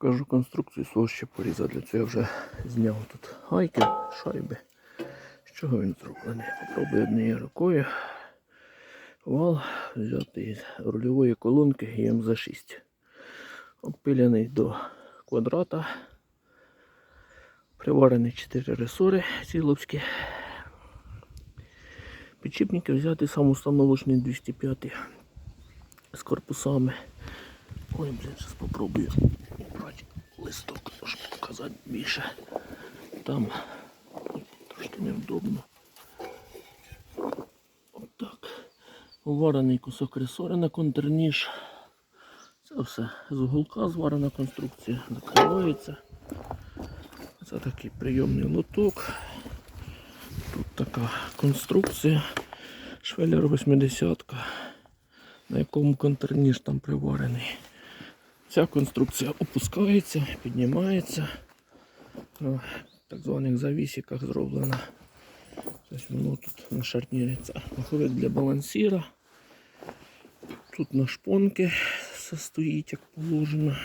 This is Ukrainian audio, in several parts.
Покажу конструкцію свого щепоріза. Для цього я вже зняв тут гайки, шайби. З чого він зроблений? Попробую однією рукою вал взяти із рульової колонки МЗ6. Обпиляний до квадрата. Приварений 4 ресори сіловські. Підшипники взяти самоустановочний 205 з корпусами. Ой, блін, зараз спробую листок, щоб показати більше. Там трошки невдобно. Отак. Варений кусок ресори на контрніж. Це все з уголка зварена конструкція, накривається. Це такий прийомний лоток. Тут така конструкція. Швеллер 80 на якому контрніж там приварений. Ця конструкція опускається, піднімається. На так званих завісіках зроблена. Тобто воно тут на маховик для балансіра. Тут на шпонки стоїть, як положено.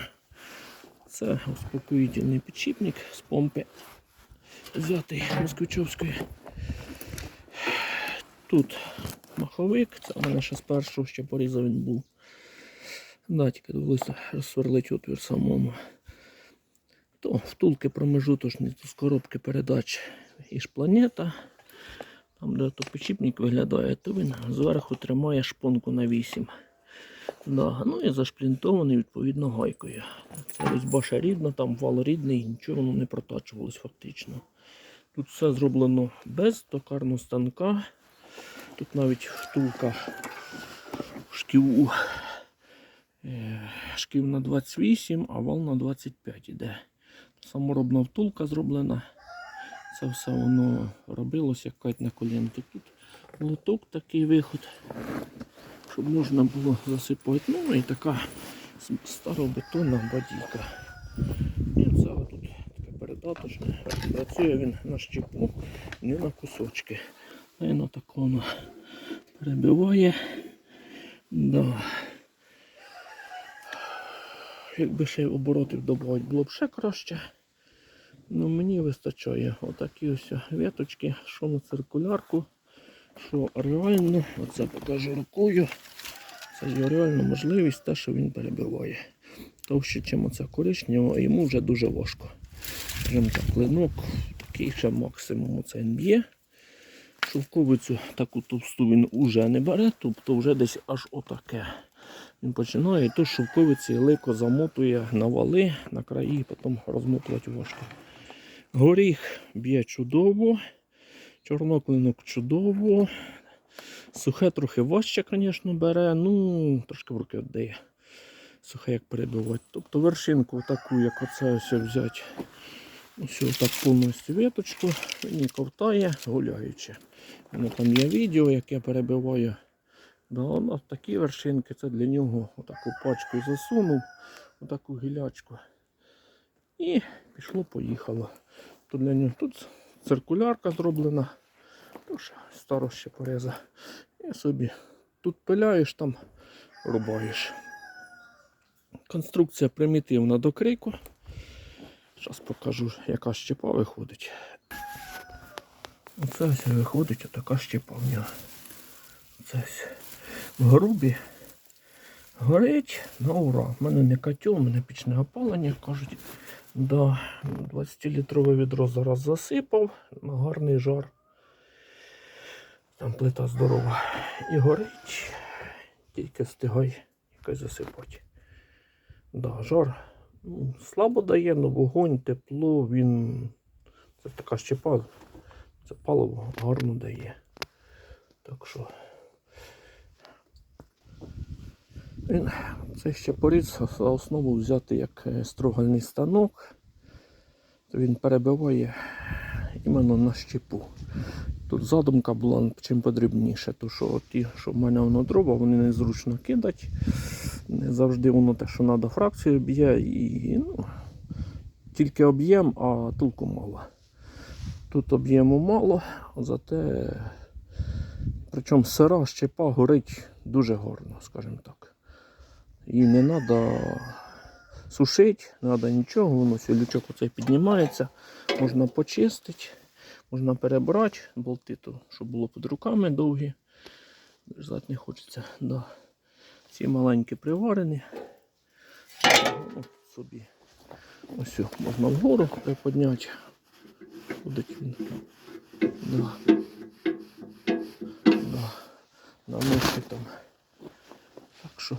Це успокоїтельний підшипник з помпи. Взятий москвичовської. Тут маховик, це у мене ще з першого ще порізав він був. Да, довелося розсверлити отвір самому. То втулки промежуточні, то з коробки передач і ж планета. Там, де то підшипник виглядає, то він зверху тримає шпонку на 8. Да, ну і зашплінтований відповідно гайкою. Це різьба ще рідна, там вал рідний, нічого воно не протачувалось фактично. Тут все зроблено без токарного станка. Тут навіть втулка в шківу. Е, Шків на 28, а вал на 25 іде. Саморобна втулка зроблена. Це все воно робилось як кать на колінки. Тут лоток такий виход, щоб можна було засипати. Ну і така старобетонна бадійка. І це тут таке передаточне. Працює він на щепу, не на кусочки. І на так перебиває. Да. Якби ще оборотів додати, було б ще краще. Ну мені вистачає отакі ось віточки, що на циркулярку, що реально, оце покажу рукою. Це є реально можливість те, що він перебиває. Товще, чим оця коричнева, йому вже дуже важко. Скажімо так, клинок такий ще максимум оце він б'є. Шовковицю таку товсту він уже не бере, тобто вже десь аж отаке. Він починає, і то шовковиці легко замотує на вали, на краї, потім розмотувати важко. Горіх б'є чудово, чорноклинок чудово. Сухе трохи важче, звісно, бере, ну, трошки в руки віддає. Сухе як перебивати. Тобто вершинку таку, як оце ось взяти. Ось так повністю віточку, він ковтає, гуляючи. У мене там є відео, як я перебиваю. Да, ну, такі вершинки, це для нього отаку пачку засунув, отаку гілячку. І пішло, поїхало. Тут для нього тут циркулярка зроблена. Тож старо ще пореза. І собі тут пиляєш, там рубаєш. Конструкція примітивна до крику. Зараз покажу, яка щепа виходить. Оце ось виходить отака щепа в нього. Це ось грубі. Горить на ура. У мене не котел, у мене пічне опалення, кажуть. Да, 20-літрове відро зараз засипав гарний жар. Там плита здорова. І горить. Тільки встигай якось засипати. Да, жар ну, слабо дає, але вогонь, тепло, він. Це така щепа. Це паливо гарно дає. Так що. Він, це ще поріз за основу взяти як е, строгальний станок. Він перебиває іменно на щепу. Тут задумка була чим подрібніше, то що ті, що в мене воно дрова, вони незручно кидать. Не завжди воно те, що треба, фракцію б'є і ну, тільки об'єм, а толку мало. Тут об'єму мало, зате причому сира щепа горить дуже гарно, скажімо так. Їй не треба сушити, не треба нічого, воно лючок оцей піднімається, можна почистити, можна перебрати болти, то, щоб було під руками довгі. Держати не хочеться. Да. Ці маленькі приварені. От собі. Ось можна вгору приподняти. Буде він. Да. Да. На ножки там. Так що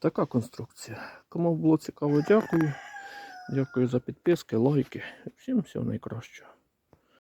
така конструкція. Кому було цікаво, дякую. Дякую за підписки, лайки. Всім всього найкращого.